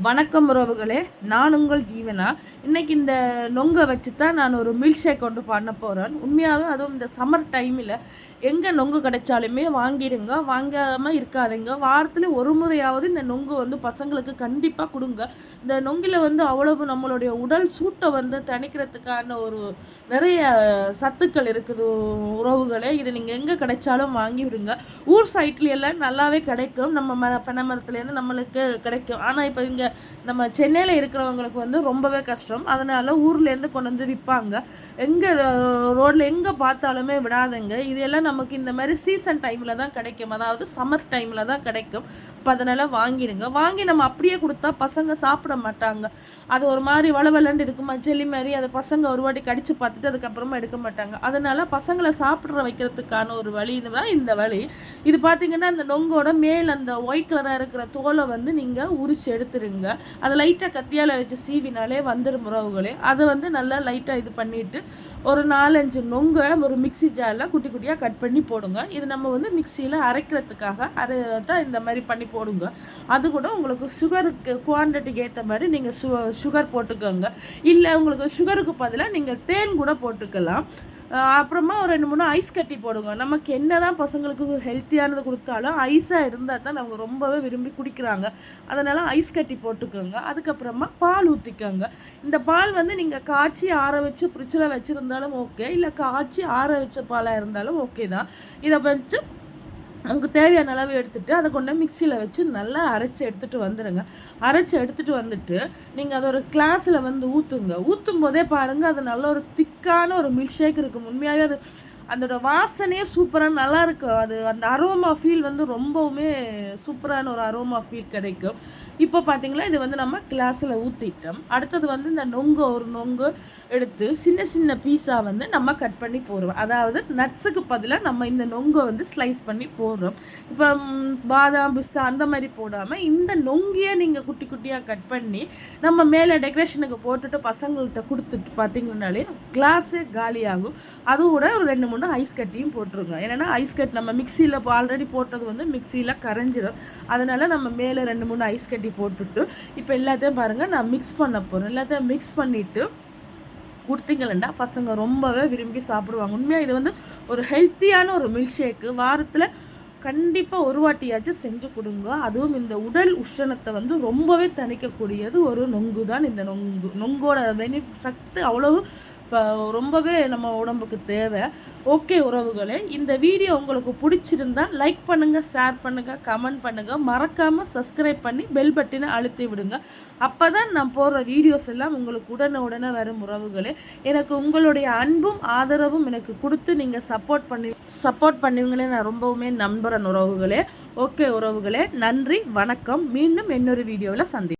வணக்கம் உறவுகளே நான் உங்கள் ஜீவனா? இன்னைக்கு இந்த நொங்கை வச்சு தான் நான் ஒரு மில்க் ஷேக் கொண்டு பண்ண போகிறேன் உண்மையாகவே அதுவும் இந்த சம்மர் டைமில் எங்கே நொங்கு கிடைச்சாலுமே வாங்கிடுங்க வாங்காமல் இருக்காதுங்க. வாரத்தில் ஒரு முறையாவது இந்த நொங்கு வந்து பசங்களுக்கு கண்டிப்பாக கொடுங்க. இந்த நொங்கில் வந்து அவ்வளவு நம்மளுடைய உடல் சூட்டை வந்து தணிக்கிறதுக்கான ஒரு நிறைய சத்துக்கள் இருக்குது உறவுகளே. இது நீங்கள் எங்கே கிடைச்சாலும் வாங்கி விடுங்க. ஊர் சைட்லையெல்லாம் எல்லாம் நல்லாவே கிடைக்கும். நம்ம மர பனை மரத்துலேருந்து நம்மளுக்கு கிடைக்கும். ஆனால் இப்போ இங்கே நம்ம சென்னையில் இருக்கிறவங்களுக்கு வந்து ரொம்பவே கஷ்டம். அதனால் ஊர்லேருந்து கொண்டு வந்து விற்பாங்க எங்கே ரோட்டில் எங்கே பார்த்தாலுமே விடாதுங்க. இதெல்லாம் நம்ம நமக்கு இந்த மாதிரி சீசன் டைமில் தான் கிடைக்கும். அதாவது சம்மர் டைமில் தான் கிடைக்கும். இப்போ அதனால் வாங்கிடுங்க. வாங்கி நம்ம அப்படியே கொடுத்தா பசங்க சாப்பிட மாட்டாங்க. அது ஒரு மாதிரி வளவலன்னு இருக்குமா? ஜெல்லி மாதிரி அதை பசங்க ஒரு வாட்டி கடிச்சு பார்த்துட்டு அதுக்கப்புறமா எடுக்க மாட்டாங்க. அதனால் பசங்களை சாப்பிட்ற வைக்கிறதுக்கான ஒரு வழி தான் இந்த வழி. இது பார்த்தீங்கன்னா அந்த நொங்கோட மேல் அந்த ஒயிட் கலராக இருக்கிற தோலை வந்து நீங்கள் உரிச்சு எடுத்துருங்க. அதை லைட்டாக கத்தியால் வச்சு சீவினாலே வந்துடும் உறவுகளே. அதை வந்து நல்லா லைட்டாக இது பண்ணிவிட்டு ஒரு நாலஞ்சு நொங்கை ஒரு மிக்சி ஜாரில் குட்டி குட்டியாக கட் பண்ணி போடுங்க. இது நம்ம வந்து மிக்சியில் அரைக்கிறதுக்காக அரை தான் இந்த மாதிரி பண்ணி போடுங்க. அது கூட உங்களுக்கு சுகருக்கு குவான்டிட்டிக்கு ஏற்ற மாதிரி நீங்கள் சு சுகர் போட்டுக்கோங்க. இல்லை உங்களுக்கு சுகருக்கு பதிலாக நீங்கள் தேன் கூட போட்டுக்கலாம். அப்புறமா ஒரு ரெண்டு மூணு ஐஸ் கட்டி போடுங்க. நமக்கு என்ன தான் பசங்களுக்கு ஹெல்த்தியானது கொடுத்தாலும் ஐஸாக இருந்தால் தான் அவங்க ரொம்பவே விரும்பி குடிக்கிறாங்க. அதனால் ஐஸ் கட்டி போட்டுக்கோங்க. அதுக்கப்புறமா பால் ஊற்றிக்கோங்க இந்த பால் வந்து நீங்கள் காய்ச்சி ஆற வச்சு ஃப்ரிட்ஜில் வச்சுருந்தாலும் ஓகே இல்லை காய்ச்சி ஆற வச்ச பாலாக இருந்தாலும் ஓகே தான். இதை வச்சு நமக்கு தேவையான அளவு எடுத்துகிட்டு அதை கொண்டு மிக்சியில் வச்சு நல்லா அரைச்சி எடுத்துகிட்டு வந்துடுங்க அரைச்சி எடுத்துகிட்டு வந்துட்டு நீங்கள் அதை ஒரு கிளாஸில் வந்து ஊற்றுங்க ஊற்றும் போதே பாருங்கள் அது நல்ல ஒரு திக்கான ஒரு மில்க் ஷேக் இருக்கும் உண்மையாகவே அது அதோட வாசனையே சூப்பராக நல்லா இருக்கும் அது அந்த அரோமா ஃபீல் வந்து ரொம்பவுமே சூப்பரான ஒரு அரோமா ஃபீல் கிடைக்கும். இப்போ பார்த்தீங்களா இது வந்து நம்ம கிளாஸில் ஊற்றிட்டோம் அடுத்தது வந்து இந்த நொங்கு ஒரு நொங்கு எடுத்து சின்ன சின்ன பீஸாக வந்து நம்ம கட் பண்ணி போடுவோம். அதாவது நட்ஸுக்கு பதிலாக நம்ம இந்த நொங்கை வந்து ஸ்லைஸ் பண்ணி போடுறோம். இப்போ பாதாம் பிஸ்தா அந்த மாதிரி போடாமல் இந்த நொங்கியை நீங்கள் குட்டி குட்டியாக கட் பண்ணி நம்ம மேலே டெக்கரேஷனுக்கு போட்டுட்டு பசங்கள்கிட்ட கொடுத்துட்டு பார்த்தீங்கன்னாலே கிளாஸே காலியாகும். கூட ஒரு ரெண்டு மூணு ஐஸ் கட்டியும் போட்டிருக்கோம். ஏன்னா ஐஸ் கட் நம்ம மிக்சியில் ஆல்ரெடி போட்டது வந்து மிக்சியில் கரைஞ்சிடும் அதனால் நம்ம மேலே ரெண்டு மூணு ஐஸ் கட்டி போட்டுட்டு இப்போ எல்லாத்தையும் பாருங்கள் நான் மிக்ஸ் பண்ண போகிறேன் எல்லாத்தையும் மிக்ஸ் பண்ணிவிட்டு கொடுத்தீங்கன்னா பசங்க ரொம்பவே விரும்பி சாப்பிடுவாங்க. உண்மையாக இது வந்து ஒரு ஹெல்த்தியான ஒரு மில்க் ஷேக்கு வாரத்தில் கண்டிப்பாக ஒரு வாட்டியாச்சும் செஞ்சு கொடுங்க. அதுவும் இந்த உடல் உஷ்ணத்தை வந்து ரொம்பவே தணிக்கக்கூடியது ஒரு நொங்கு தான். இந்த நொங்கு நொங்கோட வெனி சத்து அவ்வளவு இப்போ ரொம்பவே நம்ம உடம்புக்கு தேவை. ஓகே உறவுகளே இந்த வீடியோ உங்களுக்கு பிடிச்சிருந்தா லைக் பண்ணுங்கள் ஷேர் பண்ணுங்கள் கமெண்ட் பண்ணுங்கள் மறக்காமல் சப்ஸ்கிரைப் பண்ணி பெல் பட்டினை அழுத்தி விடுங்க. அப்போ தான் நான் போடுற வீடியோஸ் எல்லாம் உங்களுக்கு உடனே உடனே வரும் உறவுகளே. எனக்கு உங்களுடைய அன்பும் ஆதரவும் எனக்கு கொடுத்து நீங்கள் சப்போர்ட் பண்ணி சப்போர்ட் பண்ணுவீங்களே நான் ரொம்பவுமே நம்புகிறேன் உறவுகளே. ஓகே உறவுகளே நன்றி வணக்கம். மீண்டும் இன்னொரு வீடியோவில் சந்தி